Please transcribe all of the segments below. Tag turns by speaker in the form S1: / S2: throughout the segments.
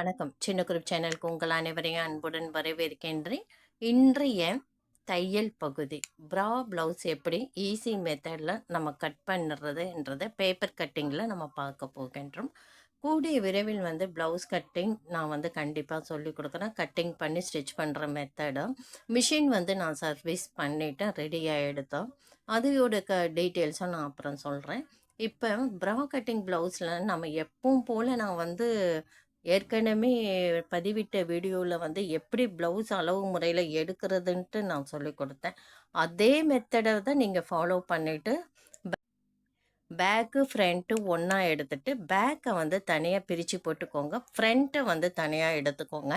S1: வணக்கம். சின்ன குரூப் சேனலுக்கு உங்கள் அனைவரையும் அன்புடன் வரவேற்கின்றேன். இன்றைய தையல் பகுதி ப்ரா ப்ளவுஸ் எப்படி ஈஸி மெத்தடில் நம்ம கட் பண்ணுறதுன்றதை பேப்பர் கட்டிங்கில் நம்ம பார்க்க போகின்றோம். கூடிய விரைவில் வந்து ப்ளவுஸ் கட்டிங் நான் வந்து கண்டிப்பாக சொல்லி கொடுக்குறேன். கட்டிங் பண்ணி ஸ்டிச் பண்ணுற மெத்தடும் மிஷின் வந்து நான் சர்வீஸ் பண்ணிவிட்டேன் ரெடியாக எடுத்தோம். அதையோட க டீட்டெயில்ஸும் நான் அப்புறம் சொல்கிறேன் இப்போ ப்ரா கட்டிங் ப்ளவுஸில் நம்ம எப்பவும் போல் நான் வந்து ஏற்கனவே பதிவிட்ட வீடியோவில் வந்து எப்படி ப்ளவுஸ் அளவு முறையில் எடுக்கிறதுன்ட்டு நான் சொல்லி கொடுத்தேன். அதே மெத்தடை தான் நீங்கள் ஃபாலோ பண்ணிவிட்டு பேக்கு ஃப்ரண்ட்டு ஒன்றா எடுத்துட்டு பேக்கை வந்து தனியாக பிரித்து போட்டுக்கோங்க. ஃப்ரண்ட்டை வந்து தனியாக எடுத்துக்கோங்க.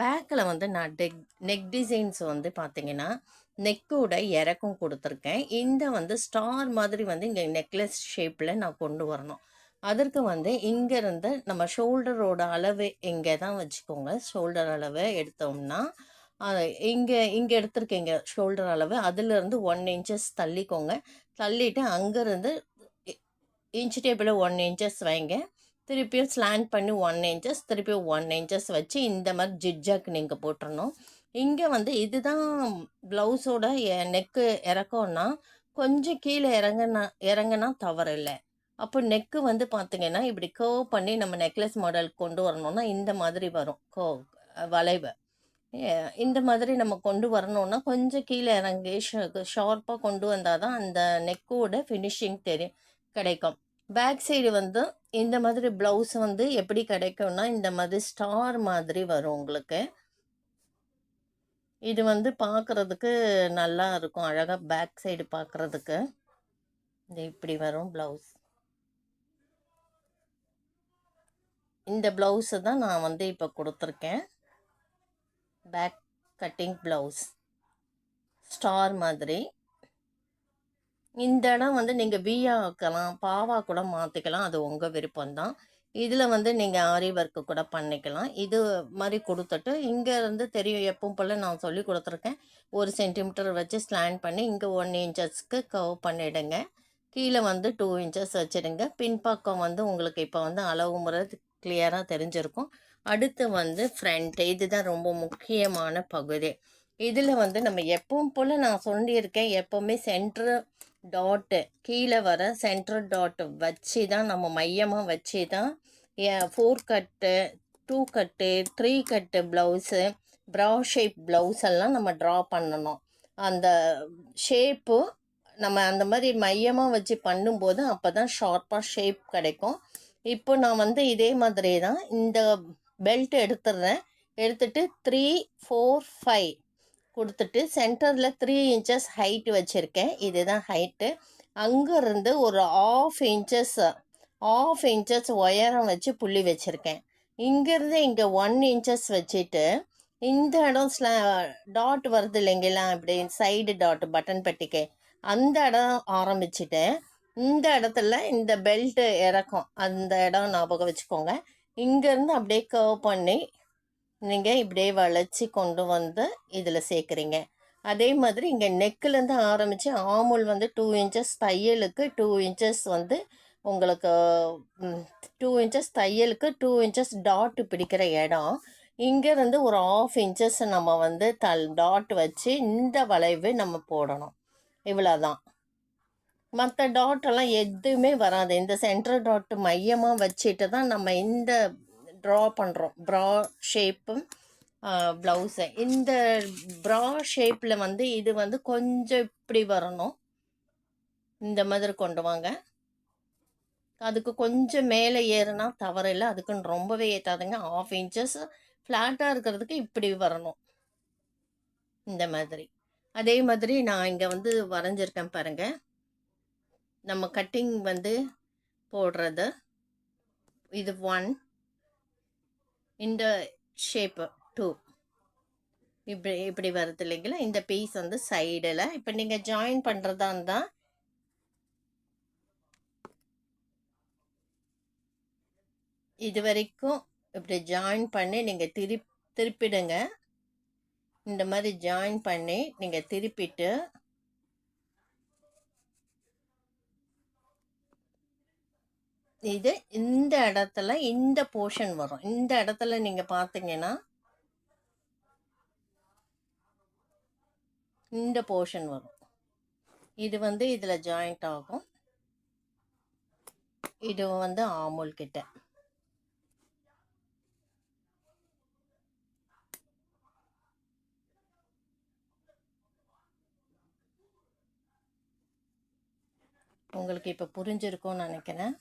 S1: பேக்கில் வந்து நான் டெக் நெக் டிசைன்ஸ் வந்து பார்த்தீங்கன்னா நெக்கோட இறக்கம் கொடுத்துருக்கேன். இந்த வந்து ஸ்டார் மாதிரி வந்து இங்கே நெக்லஸ் ஷேப்பில் நான் கொண்டு வரணும். அதற்கு வந்து இங்கேருந்து நம்ம ஷோல்டரோட அளவு இங்கே தான் வச்சுக்கோங்க. ஷோல்டர் அளவு எடுத்தோம்னா இங்கே இங்கே எடுத்திருக்கீங்க ஷோல்டர் அளவு அதுலேருந்து ஒன் இன்ச்சஸ் தள்ளிக்கோங்க. தள்ளிட்டு அங்கேருந்து இன்ச் டேபிளில் ஒன் இன்ச்சஸ் வைங்க. திருப்பியும் ஸ்லாண்ட் பண்ணி ஒன் இன்ச்சஸ் திருப்பியும் ஒன் இன்ச்சஸ் வச்சு இந்த மாதிரி ஜிட்ஜாக் நீங்கள் போட்டுடணும் இங்கே வந்து இதுதான் ப்ளவுஸோட நெக்கு இறக்கம்னா கொஞ்சம் கீழே இறங்குனா இறங்கினா தவறில்லை. அப்போ நெக்கு வந்து பார்த்தீங்கன்னா இப்படி கர்வ் பண்ணி நம்ம நெக்லஸ் மாடல் கொண்டு வரணும்னா இந்த மாதிரி வரும். கோ வளைவு. இந்த மாதிரி நம்ம கொண்டு வரணும்னா கொஞ்சம் கீழே இறங்கி ஷார்ப்பாக கொண்டு வந்தால் தான் அந்த நெக்கோட ஃபினிஷிங் தெரியும் கிடைக்கும். பேக் சைடு வந்து இந்த மாதிரி ப்ளவுஸ் வந்து எப்படி கிடைக்கும்னா இந்த மாதிரி ஸ்டார் மாதிரி வரும் உங்களுக்கு. இது வந்து பார்க்குறதுக்கு நல்லா இருக்கும் அழகாக பேக் சைடு பார்க்குறதுக்கு இது இப்படி வரும் ப்ளவுஸ் இந்த ப்ளவுஸு தான் நான் வந்து இப்போ கொடுத்துருக்கேன். பேக் கட்டிங் ப்ளவுஸ் ஸ்டார் மாதிரி. இந்த இடம் வந்து நீங்கள் வீயா ஆக்கலாம் பாவா கூட மாற்றிக்கலாம் அது உங்கள் விருப்பம்தான். இதில் வந்து நீங்கள் ஆரி ஒர்க்கு கூட பண்ணிக்கலாம். இது மாதிரி கொடுத்துட்டு இங்கே இருந்து தெரியும் எப்பவும் போல் நான் சொல்லி கொடுத்துருக்கேன். ஒரு சென்டிமீட்டர் வச்சு ஸ்லாண்ட் பண்ணி இங்கே ஒன் இன்ச்சஸ்க்கு கவ் பண்ணிவிடுங்க கீழே வந்து டூ இன்ச்சஸ் வச்சுடுங்க. பின்பக்கம் வந்து உங்களுக்கு இப்போ வந்து அளவு முறை கிளியராக தெரிஞ்சிருக்கும். அடுத்து வந்து ஃப்ரண்ட் இதுதான் ரொம்ப முக்கியமான பகுதி. இதில் வந்து நம்ம எப்பவும் போல் நான் சொல்லியிருக்கேன் எப்போவுமே சென்ட்ரு டாட்டு கீழே வர சென்ட்ரு டாட்டு வச்சு தான் நம்ம மையமாக வச்சு தான் ஃபோர் கட்டு டூ கட்டு த்ரீ கட்டு ப்ளவுஸு ப்ரா ஷேப் ப்ளவுஸ் எல்லாம் நம்ம ட்ரா பண்ணணும். அந்த ஷேப்பு நம்ம அந்த மாதிரி மையமாக வச்சு பண்ணும்போது அப்போ தான் ஷார்ப்பாக ஷேப் கிடைக்கும். இப்போ நான் வந்து இதே மாதிரி தான் இந்த பெல்ட் எடுத்துடுறேன் எடுத்துட்டு த்ரீ ஃபோர் ஃபைவ் கொடுத்துட்டு சென்டரில் த்ரீ இன்ச்சஸ் ஹைட்டு வச்சுருக்கேன். இதுதான் ஹைட்டு அங்கேருந்து ஒரு ஆஃப் இன்ச்சஸ் ஆஃப் இன்ச்சஸ் ஒயரம் வச்சு புள்ளி வச்சுருக்கேன். இங்கேருந்து இங்கே ஒன் இன்ச்சஸ் வச்சுட்டு இந்த இடம் ஸ்லா டாட் வருது இல்லைங்களா? இப்படி சைடு டாட் பட்டன் பட்டிக்கு. அந்த இடம் ஆரம்பிச்சுட்டேன். இந்த இடத்துல இந்த பெல்ட்டு இறக்கும். அந்த இடம் ஞாபகம் வச்சுக்கோங்க. இங்கேருந்து அப்படியே கர்வ் பண்ணி நீங்கள் இப்படியே வளைச்சி கொண்டு வந்து இதில் சேர்க்குறீங்க. அதே மாதிரி இங்கே நெக்கிலேருந்து ஆரம்பித்து ஆமுல் வந்து டூ இன்ச்சஸ் தையலுக்கு டூ இன்ச்சஸ் வந்து உங்களுக்கு டூ இன்ச்சஸ் தையலுக்கு டூ இன்ச்சஸ் டாட்டு பிடிக்கிற இடம். இங்கேருந்து ஒரு ஆஃப் இன்ச்சஸ் நம்ம வந்து தல் டாட் வச்சு இந்த வளைவு நம்ம போடணும். இவ்வளோதான் மற்ற டாட்டெல்லாம் எதுவுமே வராது. இந்த சென்டர் டாட் மையமாக வச்சுட்டு தான் நம்ம இந்த ட்ரா பண்ணுறோம் ப்ரா ஷேப்பும் ப்ளவுஸை இந்த ப்ரா ஷேப்பில் வந்து இது வந்து கொஞ்சம் இப்படி வரணும். இந்த மாதிரி கொண்டு வாங்க. அதுக்கு கொஞ்சம் மேலே ஏறுனா தவறில்லை அதுக்குன்னு ரொம்பவே ஏற்றாதுங்க ஆஃப் இன்ச்சஸ் ஃப்ளாட்டாக இருக்கிறதுக்கு இப்படி வரணும். இந்த மாதிரி. அதே மாதிரி நான் இங்கே வந்து வரைஞ்சிருக்கேன் பாருங்கள் நம்ம கட்டிங் வந்து போடுறது. இது ஒன் இந்த ஷேப்பு டூ இப்படி இப்படி வருது இல்லைங்களா? இந்த பீஸ் வந்து சைடில் இப்போ நீங்கள் ஜாயின் பண்ணுறதா இருந்தால் இது வரைக்கும் இப்படி ஜாயின் பண்ணி நீங்கள் திரு திருப்பிடுங்க. இந்த மாதிரி ஜாயின் பண்ணி நீங்கள் திருப்பிட்டு இது இந்த இடத்துல இந்த போர்ஷன் வரும். இந்த இடத்துல நீங்கள் பார்த்தீங்கன்னா இந்த போர்ஷன் வரும். இது வந்து இதில் ஜாயிண்ட் ஆகும். இது வந்து ஆமூல் கிட்ட. உங்களுக்கு இப்போ புரிஞ்சிருக்கும்னு நினைக்கிறேன்.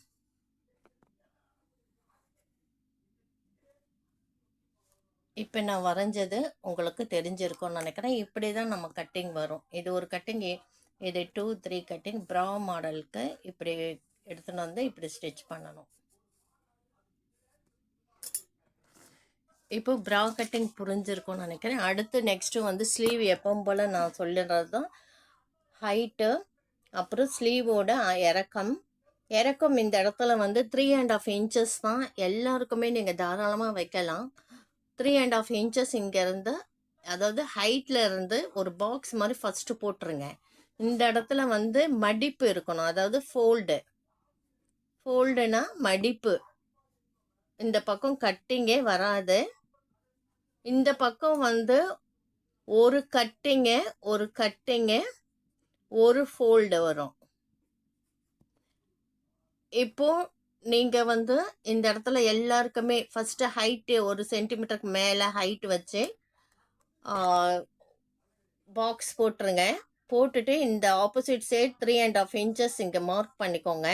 S1: இப்போ நான் வரைஞ்சது உங்களுக்கு தெரிஞ்சிருக்கும்னு நினைக்கிறேன். இப்படி தான் நம்ம கட்டிங் வரும். இது ஒரு கட்டிங் இது டூ த்ரீ கட்டிங் ப்ரா மாடலுக்கு இப்படி எடுத்துன்னு வந்து இப்படி ஸ்டிச் பண்ணணும். இப்போ ப்ரா கட்டிங் புரிஞ்சிருக்கும்னு நினைக்கிறேன். அடுத்து நெக்ஸ்ட்டு வந்து ஸ்லீவ் எப்பவும் போல் நான் சொல்லுறது தான் ஹைட்டு அப்புறம் ஸ்லீவோட இறக்கம். இறக்கம் இந்த இடத்துல வந்து த்ரீ அண்ட் ஆஃப் இன்ச்சஸ் தான். எல்லாருக்குமே நீங்கள் தாராளமாக வைக்கலாம். த்ரீ அண்ட் ஆஃப் இன்ச்சஸ் இங்கேருந்து அதாவது ஹைட்டில் இருந்து ஒரு பாக்ஸ் மாதிரி ஃபஸ்ட்டு போட்டுருங்க. இந்த இடத்துல வந்து மடிப்பு இருக்கணும். அதாவது ஃபோல்டு ஃபோல்டுனா மடிப்பு. இந்த பக்கம் கட்டிங்கே வராது. இந்த பக்கம் வந்து ஒரு கட்டிங்க ஒரு கட்டிங்க ஒரு ஃபோல்டு வரும். இப்போ நீங்க வந்து இந்த இடத்துல எல்லாருக்குமே ஃபர்ஸ்ட் ஹைட்டு ஒரு சென்டிமீட்டருக்கு மேலே ஹைட் வச்சு பாக்ஸ் போட்டுருங்க. போட்டுட்டு இந்த opposite side three and half inches இங்கே மார்க் பண்ணிக்கோங்க.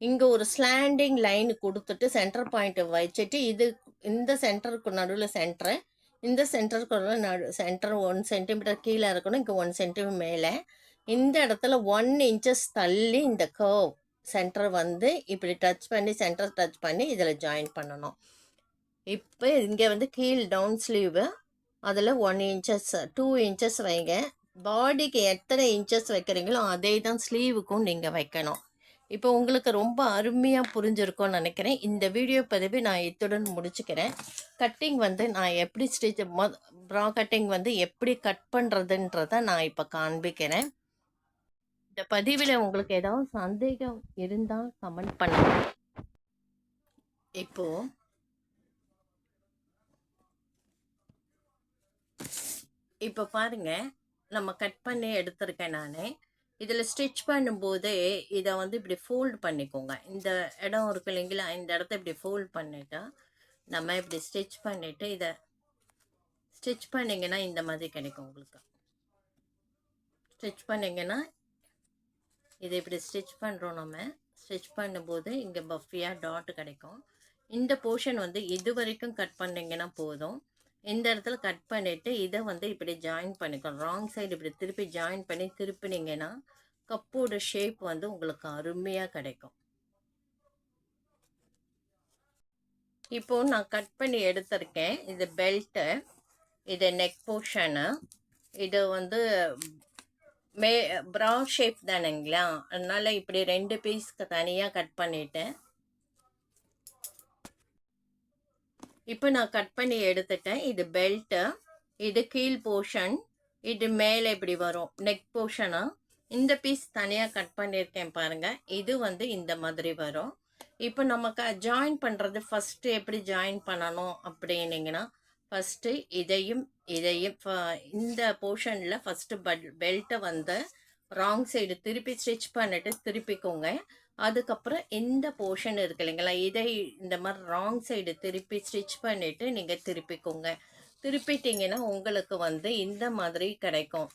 S1: இங்கே ஒரு ஸ்லாண்டிங் லைன் கொடுத்துட்டு சென்டர் பாயிண்ட் வச்சுட்டு இது இந்த சென்டருக்கு நடுவில் சென்டரு இந்த சென்டருக்கு நடு சென்டர் ஒன் சென்டிமீட்டர் கீழே இருக்கணும் இங்கே ஒன் சென்டிமீட்டர் மேலே. இந்த இடத்துல ஒன் இன்ச்சஸ் தள்ளி இந்த கர்வ் சென்டர் வந்து இப்படி டச் பண்ணி சென்டர் டச் பண்ணி இதில் ஜாயின் பண்ணணும். இப்போ இங்கே வந்து கீழ் டவுன் ஸ்லீவு அதில் ஒன் இன்ச்சஸ் டூ இன்ச்சஸ் வைங்க. பாடிக்கு எத்தனை இன்ச்சஸ் வைக்கிறீங்களோ அதே தான் ஸ்லீவுக்கும் நீங்கள் வைக்கணும். இப்போ உங்களுக்கு ரொம்ப அருமையாக புரிஞ்சிருக்கும்னு நினைக்கிறேன். இந்த வீடியோ பதிவு நான் இத்துடன் முடிச்சுக்கிறேன். கட்டிங் வந்து நான் எப்படி ஸ்டிச் மொ ப்ரா கட்டிங் வந்து எப்படி கட் பண்ணுறதுன்றதை நான் இப்போ காண்பிக்கிறேன். இந்த பதிவில் உங்களுக்கு ஏதாவது சந்தேகம் இருந்தால் கமெண்ட் பண்ணுங்க. இப்போ இப்போ பாருங்க நம்ம கட் பண்ணி எடுத்திருக்கேன் நான். இதில் ஸ்டிச் பண்ணும்போது இதை வந்து இப்படி ஃபோல்டு பண்ணிக்கோங்க. இந்த இடம் இருக்கு இல்லைங்களா இந்த இடத்த இப்படி ஃபோல்ட் பண்ணிட்டா நம்ம இப்படி ஸ்டிச் பண்ணிவிட்டு இதை ஸ்டிச் பண்ணிங்கன்னா இந்த மாதிரி கிடைக்கும் உங்களுக்கு. ஸ்டிச் பண்ணிங்கன்னா இதை இப்படி ஸ்டிச் பண்ணுறோம் நம்ம. ஸ்டிச் பண்ணும்போது இங்கே பஃபியாக டாட் கிடைக்கும். இந்த போர்ஷன் வந்து இது வரைக்கும் கட் பண்ணிங்கன்னா போதும். இந்த இடத்துல கட் பண்ணிவிட்டு இதை வந்து இப்படி ஜாயின் பண்ணிக்கணும் ராங் சைடு இப்படி திருப்பி ஜாயின் பண்ணி திருப்பினீங்கன்னா கப்போட ஷேப் வந்து உங்களுக்கு அருமையாக கிடைக்கும். இப்போ நான் கட் பண்ணி எடுத்திருக்கேன். இது பெல்ட்டு இது நெக் போர்ஷனு இது வந்து மே ப்ரா ஷேப் தானேங்களா? அதனால் இப்படி ரெண்டு பீஸ்க்கு தனியாக கட் பண்ணிட்டேன். இப்போ நான் கட் பண்ணி எடுத்துட்டேன். இது பெல்ட்டு இது கீழ் போர்ஷன் இது மேலே இப்படி வரும். நெக் போர்ஷனா இந்த பீஸ் தனியாக கட் பண்ணியிருக்கேன் பாருங்கள் இது வந்து இந்த மாதிரி வரும். இப்போ நமக்கு ஜாயின் பண்ணுறது ஃபஸ்ட்டு எப்படி ஜாயின் பண்ணணும் அப்படின்னீங்கன்னா ஃபஸ்ட்டு இதையும் இதையும் இந்த போர்ஷனில் ஃபஸ்ட்டு பட் பெல்ட்டை வந்து ராங் சைடு திருப்பி ஸ்டிச் பண்ணிட்டு திருப்பிக்கோங்க. அதுக்கப்புறம் இந்த போர்ஷன் இருக்கு இல்லைங்களா இதை இந்த மாதிரி ராங் சைடு திருப்பி ஸ்டிச் பண்ணிவிட்டு நீங்கள் திருப்பிக்கோங்க. திருப்பிட்டீங்கன்னா உங்களுக்கு வந்து இந்த மாதிரி கிடைக்கும்.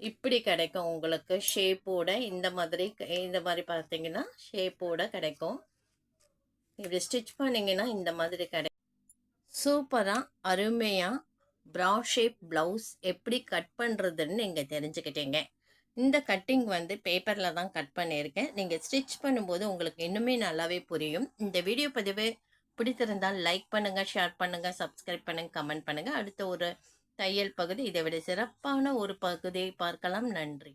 S1: இப்படி கிடைக்கும் உங்களுக்கு. ஷேப்போட இந்த மாதிரி இந்த மாதிரி பார்த்தீங்கன்னா ஷேப்போட கிடைக்கும். இப்படி ஸ்டிச் பண்ணிங்கன்னா இந்த மாதிரி கிடைக்கும் சூப்பராக அருமையாக ப்ரா ஷேப் ப்ளவுஸ் எப்படி கட் பண்ணுறதுன்னு நீங்கள் தெரிஞ்சுக்கிட்டீங்க. இந்த கட்டிங் வந்து பேப்பரில் தான் கட் பண்ணியிருக்கேன். நீங்கள் ஸ்டிச் பண்ணும்போது உங்களுக்கு இன்னுமே நல்லாவே புரியும். இந்த வீடியோ பதிவு பிடித்திருந்தால் லைக் பண்ணுங்கள் ஷேர் பண்ணுங்கள் சப்ஸ்கிரைப் பண்ணுங்கள் கமெண்ட் பண்ணுங்கள் அடுத்த ஒரு தையல் பகுதி இதை விட சிறப்பான ஒரு பகுதியை பார்க்கலாம். நன்றி.